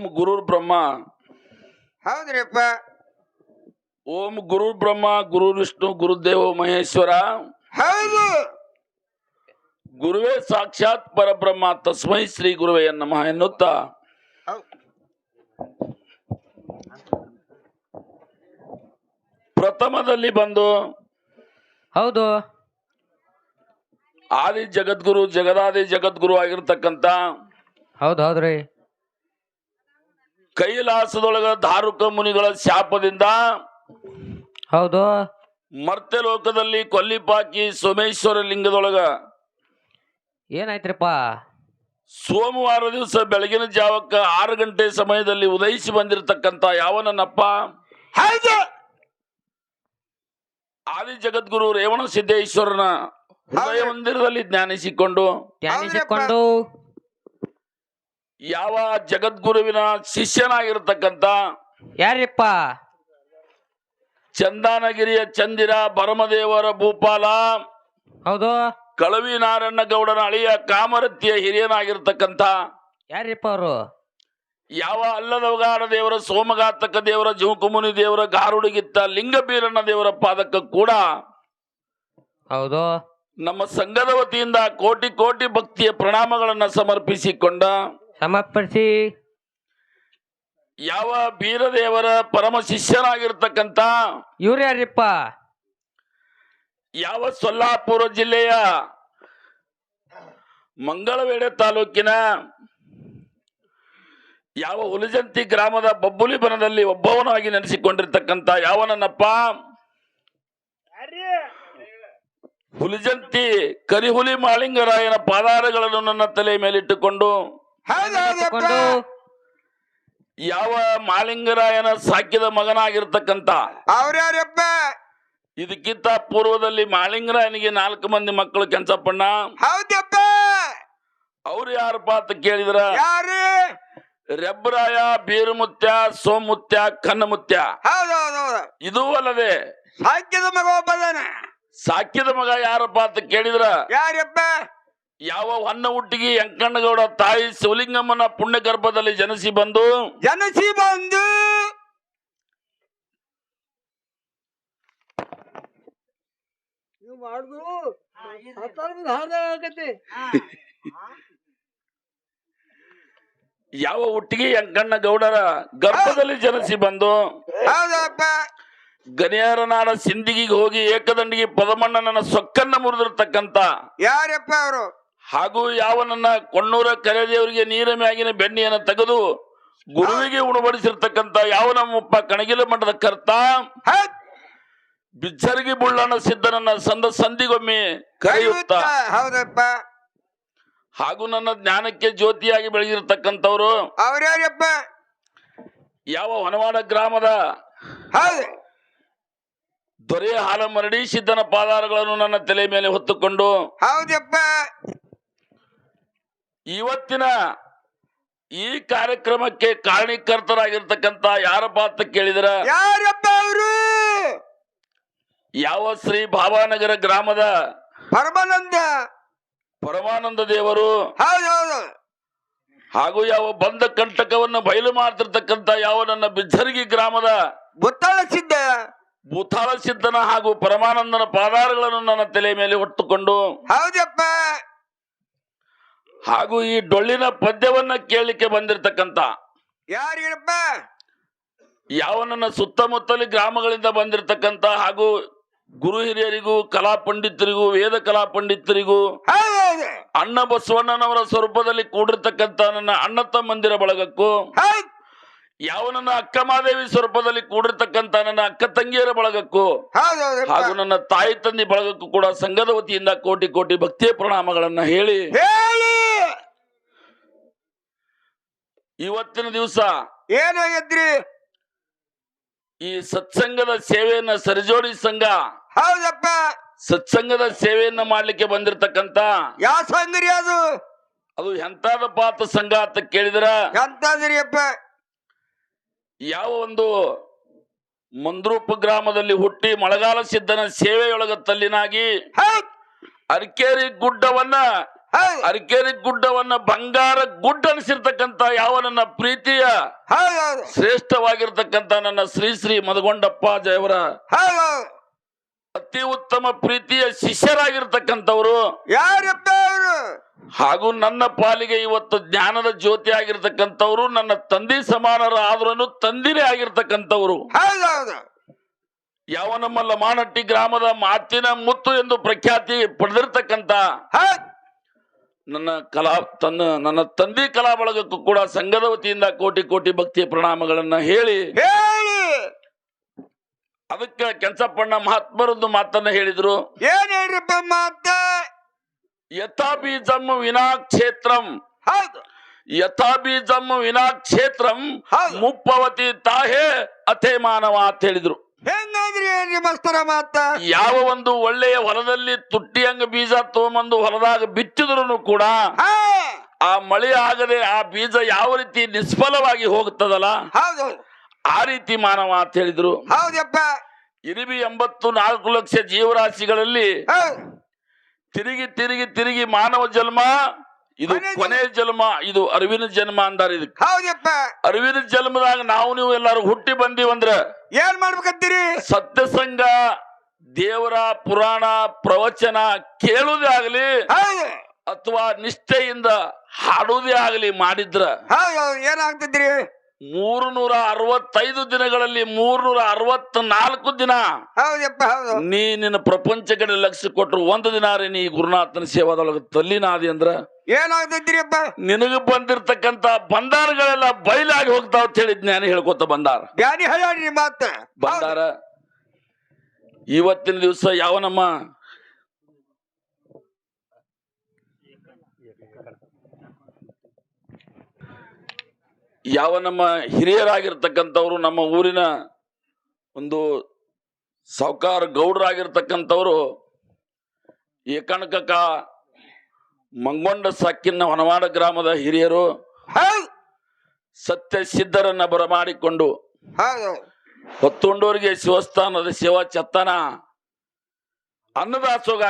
ಓಂ ಗುರುರ್ ಬ್ರಹ್ಮ. ಹೌದ್ರಿಪ್ಪ. ಓಂ ಗುರು ಬ್ರಹ್ಮ ಗುರು ವಿಷ್ಣು ಗುರುದೇವ ಮಹೇಶ್ವರ. ಹೌದು. ಗುರುವೇ ಸಾಕ್ಷಾತ್ ಪರಬ್ರಹ್ಮ ತಸ್ಮೈ ಶ್ರೀ ಗುರುವೇ ನಮಃ ಎನ್ನುತ್ತಾ. ಹೌದ್. ಪ್ರಥಮದಲ್ಲಿ ಬಂದು ಹೌದು. ಆದಿ ಜಗದ್ಗುರು ಜಗದಾದಿ ಜಗದ್ಗುರು ಆಗಿರ್ತಕ್ಕಂಥ ಹೌದು ಹೌದ್ರಿ. ಕೈಲಾಸದೊಳಗ ಧಾರುಕ ಮುನಿಗಳ ಶಾಪದಿಂದ ಹೌದು. ಮರ್ತ್ಯ ಲೋಕದಲ್ಲಿ ಕೊಲ್ಲಿಪಾಕಿ ಸೋಮೇಶ್ವರ ಲಿಂಗದೊಳಗ. ಏನಾಯ್ತ್ರಿಪ್ಪ? ಸೋಮವಾರ ದಿವಸ ಬೆಳಗಿನ ಜಾವಕ್ಕ ಆರು ಗಂಟೆ ಸಮಯದಲ್ಲಿ ಉದಯಿಸಿ ಬಂದಿರತಕ್ಕಂತ ಯಾವನನ್ನಪ್ಪ ಹೌದು. ಆದಿ ಜಗದ್ಗುರು ರೇವಣ ಸಿದ್ದೇಶ್ವರನ ಹೃದಯ ಮಂದಿರದಲ್ಲಿ ಜ್ಞಾನಿಸಿಕೊಂಡು. ಧ್ಯಾನಿಸಿಕೊಂಡು ಯಾವ ಜಗದ್ಗುರುವಿನ ಶಿಷ್ಯನಾಗಿರ್ತಕ್ಕಂಥ ಯಾರಿಪ್ಪ? ಚಂದಾನಗಿರಿಯ ಚಂದಿರ ಭರಮದೇವರ ಭೂಪಾಲ ಹೌದು. ಕಳವಿ ನಾರಾಯಣ ಗೌಡನ ಅಳಿಯ ಕಾಮರತ್ಯ ಹಿರಿಯನಾಗಿರ್ತಕ್ಕಂಥ ಯಾರಿಪ್ಪ ಅವರು? ಯಾವ ಅಲ್ಲದವಗಾಡ ದೇವರ ಸೋಮಘಾತಕ ದೇವರ ಜುಂಕುಮುನಿ ದೇವರ ಗಾರುಡಿಗಿತ್ತ ಲಿಂಗಬೀರಣ್ಣ ದೇವರ ಪಾದಕ್ಕ ಕೂಡ ಹೌದು. ನಮ್ಮ ಸಂಘದ ವತಿಯಿಂದ ಕೋಟಿ ಕೋಟಿ ಭಕ್ತಿಯ ಪ್ರಣಾಮಗಳನ್ನ ಸಮರ್ಪಿಸಿಕೊಂಡ ಸಮರ್ಪಿಸಿ. ಯಾವ ಬೀರದೇವರ ಪರಮ ಶಿಷ್ಯನಾಗಿರ್ತಕ್ಕಂತ ಇವ್ರು ಯಾರಿಪ್ಪ? ಯಾವ ಸೊಲ್ಲಾಪುರ ಜಿಲ್ಲೆಯ ಮಂಗಳವೇಡೆ ತಾಲೂಕಿನ ಯಾವ ಹುಲಿಜಂತಿ ಗ್ರಾಮದ ಬಬ್ಬುಲಿ ಬನದಲ್ಲಿ ಒಬ್ಬವನಾಗಿ ನೆನೆಸಿಕೊಂಡಿರ್ತಕ್ಕಂಥ ಯಾವನನ್ನಪ್ಪ ಹುಲಿಜಂತಿ ಕರಿಹುಲಿ ಮಾಳಿಂಗರಾಯನ ಪಾದಾರಗಳನ್ನು ನನ್ನ ತಲೆ ಮೇಲಿಟ್ಟುಕೊಂಡು ಯಾವ ಮಾಲಿಂಗರಾಯನ ಸಾಕಿದ ಮಗನಾಗಿರ್ತಕ್ಕಂತ ಅವ್ರ್ಯಾರಪ್ಪ? ಇದಕ್ಕಿಂತ ಪೂರ್ವದಲ್ಲಿ ಮಾಲಿಂಗರಾಯನಿಗೆ ನಾಲ್ಕು ಮಂದಿ ಮಕ್ಕಳು ಕೆಂಚಪ್ಪಣ್ಣ. ಹೌದಪ್ಪ. ಅವ್ರು ಯಾರಪ್ಪ ಅಂತ ಕೇಳಿದ್ರ? ಯಾರು? ರೆಬ್ಬರಾಯ ಬೀರುಮುತ್ಯ ಸೋಮುತ್ಯ ಕನ್ನಮುತ್ಯ. ಇದು ಹೌದು ಹೌದು ಇದೂ ಅಲ್ಲದೆ ಸಾಕ್ಯದ ಮಗ ಒಬ್ಬ ಸಾಕಿದ ಮಗ ಯಾರಪ್ಪ ಅಂತ ಕೇಳಿದ್ರ? ಯಾರಪ್ಪ? ಯಾವ ಹೊನ್ನ ಹುಟ್ಟಿಗೆ ಯಂಕಣ್ಣಗೌಡ ತಾಯಿ ಶಿವಲಿಂಗಮ್ಮನ ಪುಣ್ಯ ಗರ್ಭದಲ್ಲಿ ಜನಿಸಿ ಬಂದು? ಜನಸಿ ಬಂದು ನೀವು ಮಾಡುದು ಯಾವ ಹುಟ್ಟಿಗೆ ಯಂಕಣ್ಣ ಗೌಡರ ಗರ್ಭದಲ್ಲಿ ಜನಿಸಿ ಬಂದು? ಹೌದಪ್ಪ. ಗಣಿಯರ ನಾಡ ಸಿಂದಿಗಿಗೆ ಹೋಗಿ ಏಕದಂಡಿಗೆ ಪದಮಣ್ಣನ ಸೊಕ್ಕನ್ನ ಮುರಿದಿರ್ತಕ್ಕಂತ ಯಾರಪ್ಪ ಅವರು? ಹಾಗೂ ಯಾವನನ್ನ ಕೊಣ್ಣೂರ ಕರೆದೇವರಿಗೆ ನೀರ ಮ್ಯಾಗಿನ ಬೆಣ್ಣೆಯನ್ನು ತೆಗೆದು ಗುರುವಿಗೆ ಉಣಬಡಿಸಿರ್ತಕ್ಕಂತ ಯಾವ ನಮ್ಮಪ್ಪ ಕಣಗಿಲ ಮಠದ ಕರ್ತ ಬಿಚ್ಚರ್ಗಿ ಬುಳ್ಳಣ್ಣ ಸಿದ್ದನನ್ನ ಸಂದ ಸಂಧಿಗೊಮ್ಮೆ ಕರೆಯುತ್ತ. ಹೌದಪ್ಪ. ಹಾಗೂ ನನ್ನ ಜ್ಞಾನಕ್ಕೆ ಜ್ಯೋತಿಯಾಗಿ ಬೆಳೆದಿರ್ತಕ್ಕಂಥವ್ರು ಅವ್ರ್ಯಾರಪ್ಪ? ಯಾವ ಹೊನವಾಡ ಗ್ರಾಮದ ದೊರೆ ಹಾಲ ಮರಡಿ ಸಿದ್ದನ ಪಾದಾರಗಳನ್ನು ನನ್ನ ತಲೆ ಮೇಲೆ ಹೊತ್ತುಕೊಂಡು ಹೌದಪ್ಪ. ಇವತ್ತಿನ ಈ ಕಾರ್ಯಕ್ರಮಕ್ಕೆ ಕಾರಣೀಕರ್ತರಾಗಿರ್ತಕ್ಕಂತ ಯಾರಪ್ಪ ಅಂತ ಕೇಳಿದ್ರ? ಯಾರಪ್ಪ ಅವರು? ಯಾವ ಶ್ರೀ ಭಾವಾನಗರ ಗ್ರಾಮದ ಪರಮಾನಂದ. ಪರಮಾನಂದ ದೇವರು? ಹಾಗೂ ಯಾವ ಬಂದ ಕಂಟಕವನ್ನು ಬಯಲು ಮಾಡ್ತಿರ್ತಕ್ಕಂತ ಯಾವ ನನ್ನ ಬಿಜ್ಜರ್ಗಿ ಗ್ರಾಮದ ಬುತ್ತಾಳ ಸಿದ್ಧ. ಭೂತಾಳ ಸಿದ್ಧನ ಹಾಗೂ ಪರಮಾನಂದನ ಪಾದಾರಗಳನ್ನು ನನ್ನ ತಲೆ ಮೇಲೆ ಹೊತ್ತುಕೊಂಡು ಹೌದಪ್ಪ. ಹಾಗೂ ಈ ಡೊಳ್ಳಿನ ಪದ್ಯವನ್ನ ಕೇಳಲಿಕ್ಕೆ ಬಂದಿರತಕ್ಕಂತ ಯಾರಿಗಪ್ಪ ಯಾವ ನನ್ನ ಸುತ್ತಮುತ್ತಲ ಗ್ರಾಮಗಳಿಂದ ಬಂದಿರತಕ್ಕಂತ ಹಾಗೂ ಗುರು ಹಿರಿಯರಿಗೂ ಕಲಾ ಪಂಡಿತರಿಗೂ ವೇದ ಕಲಾ ಪಂಡಿತರಿಗೂ ಅಣ್ಣ ಬಸವಣ್ಣನವರ ಸ್ವರೂಪದಲ್ಲಿ ಕೂಡಿರ್ತಕ್ಕಂತ ನನ್ನ ಅಣ್ಣ ತಮ್ಮಂದಿರ ಬಳಗಕ್ಕೂ ಯಾವನನ್ನ ಯಾವ ನನ್ನ ಅಕ್ಕ ಮಾದೇವಿ ಸ್ವರೂಪದಲ್ಲಿ ಕೂಡಿರ್ತಕ್ಕಂತ ನನ್ನ ಅಕ್ಕ ತಂಗಿಯರ ಬಳಗಕ್ಕೂ ಹಾಗೂ ನನ್ನ ತಾಯಿ ತಂದೆ ಬಳಗಕ್ಕೂ ಕೂಡ ಸಂಘದ ವತಿಯಿಂದ ಕೋಟಿ ಕೋಟಿ ಭಕ್ತಿಯ ಪ್ರಣಾಮಗಳನ್ನ ಹೇಳಿ ಹೇಳಿ ಇವತ್ತಿನ ದಿವಸ ಏನಾಗಿದ್ರಿ ಈ ಸತ್ಸಂಗದ ಸೇವೆಯನ್ನ ಸರಿಜೋಡಿ ಸಂಘ ಹೌದಪ್ಪ. ಸತ್ಸಂಗದ ಸೇವೆಯನ್ನ ಮಾಡ್ಲಿಕ್ಕೆ ಬಂದಿರತಕ್ಕಂತ ಯಾವ ಸಂಘರಿ ಅದು? ಅದು ಎಂತಾದ ಪಾತ ಸಂಘ ಅಂತ ಕೇಳಿದ್ರ? ಎಂತಾದ್ರಿಯಪ್ಪ ಯಾವ ಒಂದು ಮಂದ್ರೂಪ ಗ್ರಾಮದಲ್ಲಿ ಹುಟ್ಟಿ ಮಳೆಗಾಲ ಸಿದ್ದನ ಸೇವೆಯೊಳಗ ತಲ್ಲಿನಾಗಿ ಅರ್ಕೇರಿ ಗುಡ್ಡವನ್ನ ಅರಕೇರಿ ಗುಡ್ಡವನ್ನ ಬಂಗಾರ ಗುಡ್ಡ ಅನಿಸಿರ್ತಕ್ಕಂತ ಯಾವ ನನ್ನ ಪ್ರೀತಿಯ ಶ್ರೇಷ್ಠವಾಗಿರ್ತಕ್ಕಂತ ನನ್ನ ಶ್ರೀ ಶ್ರೀ ಮದಗೊಂಡಪ್ಪ ಜಯವರ ಅತಿ ಉತ್ತಮ ಪ್ರೀತಿಯ ಶಿಷ್ಯರಾಗಿರ್ತಕ್ಕಂಥವ್ರು ಯಾರಪ್ಪ ಹಾಗೂ ನನ್ನ ಪಾಲಿಗೆ ಇವತ್ತು ಜ್ಞಾನದ ಜ್ಯೋತಿ ಆಗಿರ್ತಕ್ಕಂಥವ್ರು ನನ್ನ ತಂದೆ ಸಮಾನರ ಆದ್ರೂ ತಂದಿರೇ ಆಗಿರ್ತಕ್ಕಂಥವ್ರು. ಯಾವ ನಮ್ಮ ಲಮಾನಟ್ಟಿ ಗ್ರಾಮದ ಮಾತಿನ ಮುತ್ತು ಎಂದು ಪ್ರಖ್ಯಾತಿ ಪಡೆದಿರ್ತಕ್ಕಂಥ ನನ್ನ ಕಲಾ ತನ್ನ ನನ್ನ ತಂದೆ ಕಲಾ ಬಳಗಕ್ಕೂ ಕೂಡ ಸಂಘದ ವತಿಯಿಂದ ಕೋಟಿ ಕೋಟಿ ಭಕ್ತಿಯ ಪ್ರಣಾಮಗಳನ್ನ ಹೇಳಿ. ಹೇಳಿ. ಅದಕ್ಕೆ ಕೆಂಚಪ್ಪಣ್ಣ ಮಹಾತ್ಮರೊಂದು ಮಾತನ್ನ ಹೇಳಿದ್ರು. ಏನ್ ಹೇಳ್ರಪ್ಪ ಮಾತ ಯಥಾ ಬೀಜಂ ವಿನಾ ಕ್ಷೇತ್ರಂ ಹೌದು. ಯಥಾ ಬೀಜಂ ವಿನಾ ಕ್ಷೇತ್ರಂ. ಮುಪ್ಪವತಿ ತಾಹೇ ಅಥೇ ಮಾನವ ಅಂತ ಹೇಳಿದ್ರು. ಹೆಂಗಂದ್ರಿ ಏನ್ರಿ ಮಸ್ತರ ಮಾತ ಯಾವ ಒಂದು ಒಳ್ಳೆಯ ಹೊಲದಲ್ಲಿ ತುಟ್ಟಿಯಂಗ ಬೀಜ ತಗೊಂಬಂದು ಹೊಲದಾಗ ಬಿಚ್ಚಿದ್ರು ಕೂಡ ಆ ಮಳೆ ಆಗದೆ ಆ ಬೀಜ ಯಾವ ರೀತಿ ನಿಷ್ಫಲವಾಗಿ ಹೋಗ್ತದಲ್ಲ? ಆ ರೀತಿ ಮಾನವ ಅಂತ ಹೇಳಿದ್ರು. ಹೌದಪ್ಪ. ಇರಿಬಿ ಎಂಬತ್ತು ನಾಲ್ಕು ಲಕ್ಷ ಜೀವರಾಶಿಗಳಲ್ಲಿ ತಿರುಗಿ ತಿರುಗಿ ತಿರುಗಿ ಮಾನವ ಜನ್ಮ ಇದು ಕೊನೆ ಜನ್ಮ. ಇದು ಅರಿವಿನ ಜನ್ಮ ಅಂದಾರ ಇದು ಹೌದಪ್ಪ. ಅರಿವಿನ ಜನ್ಮದಾಗ ನಾವು ನೀವು ಎಲ್ಲಾರು ಹುಟ್ಟಿ ಬಂದೀವಂದ್ರ ಏನ್ ಮಾಡ್ಬೇಕಂತೀರಿ? ಸತ್ಯಸಂಗ ದೇವರ ಪುರಾಣ ಪ್ರವಚನ ಕೇಳುವುದೇ ಆಗಲಿ ಅಥವಾ ನಿಷ್ಠೆಯಿಂದ ಹಾಡುವುದೇ ಆಗಲಿ ಮಾಡಿದ್ರ ಏನಾಗ್ತದ್ರಿ ಮೂರು ನೂರ ಅರವತ್ತೈದು ದಿನಗಳಲ್ಲಿ ಮೂರ್ನೂರ ಅರವತ್ತ ನಾಲ್ಕು ದಿನ. ಹೌದಪ್ಪ ಹೌದು. ನೀ ನಿನ್ನ ಪ್ರಪಂಚ ಕಡೆ ಲಕ್ಷ ಕೊಟ್ರು ಒಂದು ದಿನ ರೀ ನೀ ಗುರುನಾಥನ ಸೇವಾದೊಳಗೆ ತಲ್ಲಿನಾದಿ ಅಂದ್ರ. ಏನಾಗ್ತದ್ರಿ ಅಪ್ಪ ನಿನಗ ಬಂದಿರ್ತಕ್ಕಂತ ಬಂದಾರಗಳೆಲ್ಲ ಬಯಲಾಗಿ ಹೋಗ್ತಾವ ಅಂತ ಹೇಳಿ ಜ್ಞಾನಿ ಹೇಳ್ಕೊತ ಬಂದಾರ. ಜ್ಞಾನಿ ಮಾತ. ಬಂದಾರ. ಇವತ್ತಿನ ದಿವಸ ಯಾವ ನಮ್ಮ? ಯಾವ ನಮ್ಮ ಹಿರಿಯರಾಗಿರ್ತಕ್ಕಂಥವ್ರು ನಮ್ಮ ಊರಿನ ಒಂದು ಸಾವುಕಾರ ಗೌಡರಾಗಿರ್ತಕ್ಕಂಥವ್ರು ಏಕಣಕಕ ಮಂಗೊಂಡ ಸಾಕಿನ ಹೊನವಾಡ ಗ್ರಾಮದ ಹಿರಿಯರು ಸತ್ಯ ಸಿದ್ಧರನ್ನ ಬರಮಾಡಿಕೊಂಡು ಹೊತ್ತುಂಡೋರಿಗೆ ಶಿವಸ್ಥಾನದ ಶಿವ ಚತ್ತನ ಅನ್ನದಾಸೋಗ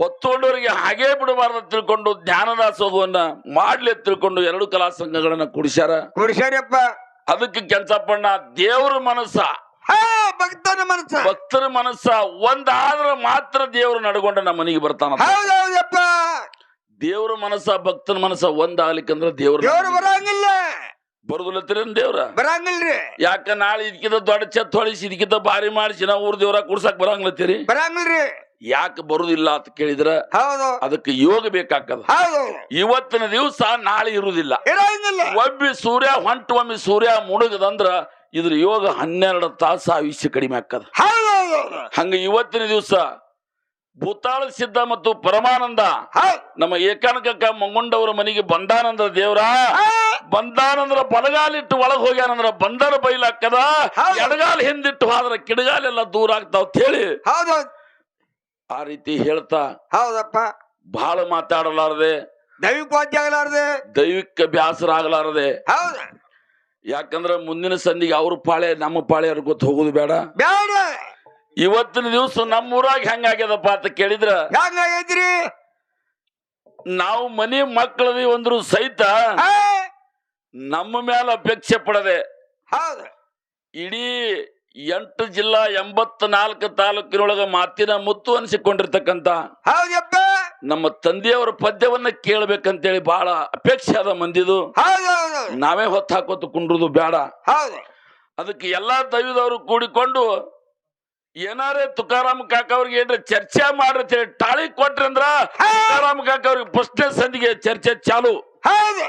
ಆಗ್ಯದ ಹಾ ಹೊತ್ತುಂಡೋರಿಗೆ ಹಾಗೇ ಬಿಡಬಾರ್ದು ತಿಳ್ಕೊಂಡು ಜ್ಞಾನದಾಸೋಗವನ್ನ ಮಾಡ್ಲಿ ತಿಳ್ಕೊಂಡು ಎರಡು ಕಲಾ ಸಂಘಗಳನ್ನ ಕುಡಿಸ್ಯಾರ. ಕುಡಿಸ್ಯಾರಪ್ಪ. ಅದಕ್ಕೆ ಕೆಂಚಪ್ಪಣ್ಣ ದೇವ್ರ ಮನಸ್ಸ. ಭಕ್ತನ ಮನಸ್ಸ. ಭಕ್ತರ ಮನಸ್ಸ ಒಂದಾದ್ರ ಮಾತ್ರ ದೇವ್ರು ನಡ್ಕೊಂಡ ನಮ್ಮ ಮನೆಗೆ ಬರ್ತಾನ ದೇವ್ರ ಮನಸ್ಸ ಭಕ್ತನ ಮನಸ್ಸ ಒಂದಾಗ್ಲಿಕ್ಕಂದ್ರ ದೇವ್ರ ದೇವ್ರು ಬರಂಗಿಲ್ಲ. ಬರುದಿಲ್ಲತ್ರಿ ದೇವ್ರ. ಬರಂಗಿಲ್ರಿ. ಯಾಕ ನಾಳೆ ಇದಕ್ಕಿಂತ ದೊಡ್ಡ ಛತ್ ಹೊಳಿಸಿ ಇದಕ್ಕಿಂತ ಭಾರಿ ಮಾಡಿಸಿ ನಾವು ಊರ್ ದೇವ್ರ ಕುಡ್ಸಕ್ ಬರಂಗಿಲ್ಲತ್ತೀರಿ ಬರಂಗಿಲ್ರಿ. ಯಾಕೆ ಬರುದಿಲ್ಲ ಅಂತ ಕೇಳಿದ್ರ ಹೌದು. ಅದಕ್ಕೆ ಯೋಗ ಬೇಕಾಗ್ತದ. ಹೌದು. ಇವತ್ತಿನ ದಿವಸ ನಾಳೆ ಇರುವುದಿಲ್ಲ. ಇರಂಗಿಲ್ಲ ಒಬ್ಬಿ ಸೂರ್ಯ ಹೊಂಟು ಒಮ್ಮೆ ಸೂರ್ಯ ಮುಳುಗದಂದ್ರ ಇದ್ರ ಯೋಗ ಹನ್ನೆರಡು ತಾಸ ಆಯುಷ್ಯ ಕಡಿಮೆ ಹೌದು ಹಂಗ ಇವತ್ತಿನ ದಿವಸ ಭೂತಾಳ ಸಿದ್ಧ ಮತ್ತು ಪರಮಾನಂದ ನಮ್ಮ ಏಕಾನಕ ಮಂಗುಂಡವರ ಮನೆಗೆ ಬಂದಾನಂದ್ರ ದೇವ್ರ ಬಂದಾನಂದ್ರ ಬಲಗಾಲಿಟ್ಟು ಒಳಗ್ ಹೋಗ್ಯಾನಂದ್ರ ಬಂದರ ಬೈಲಾಕದ. ಎಡಗಾಲ ಹಿಂದಿಟ್ಟು ಹೋದ್ರ ಕಿಡಗಾಲೆಲ್ಲ ದೂರ ಆಗ್ತಾವ ಅಂತ ಹೇಳಿ ಆ ರೀತಿ ಹೇಳ್ತಾ ಹೌದಪ್ಪ. ಬಹಳ ಮಾತಾಡಲಾರದೆ ದೈವಿಕವಾದ್ಯ ಆಗಲಾರದೆ ದೈವಿಕ ಬ್ಯಾಸರ ಆಗಲಾರದೆ ಹೌದು. ಯಾಕಂದ್ರೆ ಮುಂದಿನ ಸಂಧಿಗೆ ಅವ್ರ ಪಾಳೆ ನಮ್ಮ ಪಾಳೆ ಗೊತ್ತು ಹೋಗುದು ಬೇಡ. ಬೇಡ. ಇವತ್ತಿನ ದಿವಸ ನಮ್ಮ ಊರಾಗ ಹೆಂಗಾಗ್ಯದಪ್ಪ ಅಂತ ಕೇಳಿದ್ರ ಹೆಂಗಾಗೈತ್ರಿ? ನಾವು ಮನೆ ಮಕ್ಕಳದಿ ಒಂದ್ರು ಸಹಿತ ನಮ್ಮ ಮೇಲೆ ಅಪೇಕ್ಷೆ ಪಡದೆ ಹೌದು. ಇಡೀ ಎಂಟು ಜಿಲ್ಲಾ ಎಂಬತ್ ನಾಲ್ಕು ತಾಲೂಕಿನೊಳಗ ಮಾತಿನ ಮುತ್ತು ಅನಿಸಿಕೊಂಡಿರ್ತಕ್ಕಂತ ಹೌದಪ್ಪ ನಮ್ಮ ತಂದೆಯವರ ಪದ್ಯವನ್ನ ಕೇಳಬೇಕಂತೇಳಿ ಬಹಳ ಅಪೇಕ್ಷೆ ಅದ ಮಂದಿದು. ನಾವೇ ಹೊತ್ತು ಹಾಕೋತ ಕುಂಡ್ರುದು ಬೇಡ ಅದಕ್ಕೆ ಎಲ್ಲಾ ದೈವದವರು ಕೂಡಿಕೊಂಡು ಏನಾರೇ ತುಕಾರಾಮ್ ಕಾಕ ಅವ್ರಿಗೆ ಏನ್ರ ಚರ್ಚೆ ಮಾಡ್ರಿ ಹೇಳಿ ಟಾಳಿ ಕೊಟ್ರಿ ಅಂದ್ರ ತುಕಾರಾಮ್ ಕಾಕ ಅವ್ರಿಗೆ ಫಸ್ಟ್ನೇ ಸಂಧಿಗೆ ಚರ್ಚೆ ಚಾಲು. ಮತ್ತೆ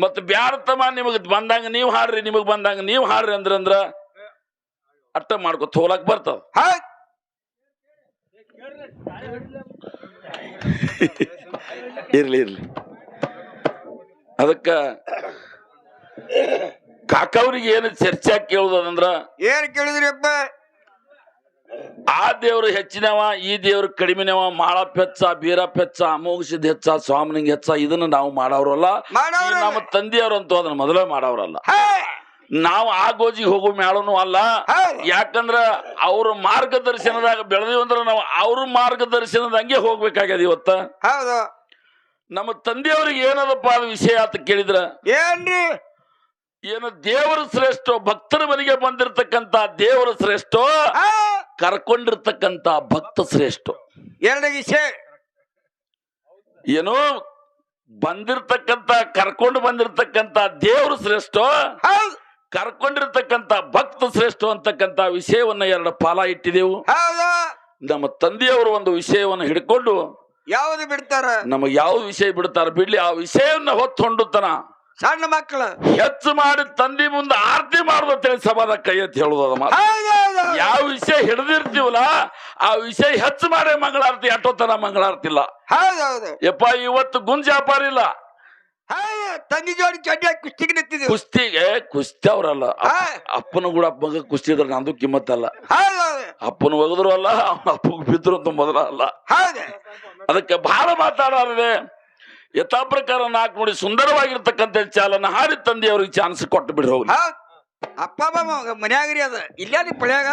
ಮತ್ ಬ್ಯಾಡ ತಮ್ಮ ನಿಮಗ್ ಬಂದಂಗ ನೀವ್ ಹಾಡ್ರಿ ನಿಮಗ್ ಬಂದಂಗ ನೀವ್ ಹಾಡ್ರಿ ಅಂದ್ರ ಅಂದ್ರ ಅಟ್ಟ ಮಾಡ್ಕೊತ ತೋಲಕ್ ಬರ್ತದ. ಇರ್ಲಿ ಇರ್ಲಿ. ಅದಕ್ಕ ಕಾಕವ್ರಿಗೆ ಏನು ಚರ್ಚೆ ಕೇಳುದಂದ್ರ ಏನ್ ಕೇಳಿದ್ರಿಪ್ಪ ಆ ದೇವ್ರು ಹೆಚ್ಚಿನವ ಈ ದೇವ್ರು ಕಡಿಮೆನವ ಮಾಳಪ್ಪ ಹೆಚ್ಚ ಬೀರಪ್ಪ ಹೆಚ್ಚ ಅಮೋಘಸಿದ್ ಹೆಚ್ಚ ಸ್ವಾಮಿನಿಂಗ್ ಹೆಚ್ಚ ಇದನ್ನ ನಾವು ಮಾಡವ್ರಲ್ಲ. ನಮ್ಮ ತಂದೆಯವ್ರು ತಂದೆಯವ್ರಂತೂ ಅದನ್ನ ಮೊದಲೇ ಮಾಡವ್ರಲ್ಲ. ನಾವು ಆ ಗೋಜಿಗೆ ಹೋಗೋ ಮ್ಯಾಳನು ಅಲ್ಲ. ಯಾಕಂದ್ರ ಅವ್ರ ಮಾರ್ಗದರ್ಶನದಾಗ ಬೆಳೆದಿವಿ ಅಂದ್ರೆ ನಾವು ಅವ್ರ ಮಾರ್ಗದರ್ಶನದಂಗೆ ಹೋಗ್ಬೇಕಾಗ್ಯದ ಇವತ್ತ. ಹೌದು. ನಮ್ಮ ತಂದೆಯವ್ರಿಗೆ ಏನದಪ್ಪ ಅದು ವಿಷಯ ಅಂತ ಕೇಳಿದ್ರ? ಏನ್ರಿ? ಏನು ದೇವರ ಶ್ರೇಷ್ಠ ಭಕ್ತರ ಮನೆಗೆ ಬಂದಿರತಕ್ಕಂತ ದೇವರ ಶ್ರೇಷ್ಠ ಕರ್ಕೊಂಡಿರ್ತಕ್ಕಂತ ಭಕ್ತ ಶ್ರೇಷ್ಠ. ಎರಡು ವಿಷಯ. ಏನು ಬಂದಿರ್ತಕ್ಕಂತ ಕರ್ಕೊಂಡು ಬಂದಿರತಕ್ಕಂತ ದೇವರು ಶ್ರೇಷ್ಠ ಹೌದು ಕರ್ಕೊಂಡಿರ್ತಕ್ಕಂತ ಭಕ್ತ ಶ್ರೇಷ್ಠ ಅಂತಕ್ಕಂಥ ವಿಷಯವನ್ನ ಎರಡು ಪಾಲ ಇಟ್ಟಿದೆವು. ನಮ್ಮ ತಂದೆಯವರು ಒಂದು ವಿಷಯವನ್ನು ಹಿಡ್ಕೊಂಡು ಯಾವ್ದು ಬಿಡ್ತಾರ? ನಮಗೆ ಯಾವ ವಿಷಯ ಬಿಡ್ತಾರ ಬಿಡ್ಲಿ ಆ ವಿಷಯವನ್ನ ಹೊತ್ತೊಂಡುತ್ತನ ಸಣ್ಣ ಮಕ್ಕಳು. ಹೆಚ್ಚು ಮಾಡಿ ತಂದೆ ಮುಂದೆ ಆರತಿ ಮಾಡುದು ಅಂತೇಳಿ ಸಮಾದ ಕೈ ಅಂತ ಹೇಳುದ ಯಾವ ವಿಷಯ ಹಿಡಿದಿರ್ತೀವಲ್ಲ ಆ ವಿಷಯ ಹೆಚ್ಚು ಮಾಡಿ ಮಂಗಳಾರತಿ ಅಟ್ಟೋತನ ಮಂಗಳಾರತಿ ಇಲ್ಲ. ಯಪ್ಪ ಇವತ್ತು ಗುಂಜಾಪಾರಿಲ್ಲ ತಂದೆ ಜೋಡಿ ಚಡ್ಡಿ ಕುಸ್ತಿಗೆ ನಿಂತಿದ್ವಿ ಕುಸ್ತಿಗೆ ಕುಸ್ತಿ ಅವ್ರಲ್ಲ. ಅಪ್ಪ- ಅಪ್ಪನ ಕೂಡ ಮಗ ಕುಸ್ತಿ ಇದ್ರೆ ನಂದು ಕಿಮ್ಮತ್ತಲ್ಲ ಅಪ್ಪನ ಒಗದ್ರು ಅಲ್ಲ ಅವ್ನ ಅಪ್ಪಗೆ ಬಿದ್ರು ಅಂತ ಮೊದಲ ಅಲ್ಲ. ಅದಕ್ಕೆ ಬಹಳ ಮಾತಾಡೋದೇ ಯಥಾ ಪ್ರಕಾರ ನಾಲ್ಕು ನೋಡಿ ಸುಂದರವಾಗಿರ್ತಕ್ಕಂಥ ಚಾಲನ ಹಾಡಿ ತಂದೆಯವ್ರಿಗೆ ಚಾನ್ಸ್ ಕೊಟ್ಟು ಬಿಡ್ರಿ ಅಪ್ಪ ಅಮ್ಮ ಮನ್ಯಾಗ್ರಿ ಅದ. ಇಲ್ಲ ಪಳ್ಯಾಗ?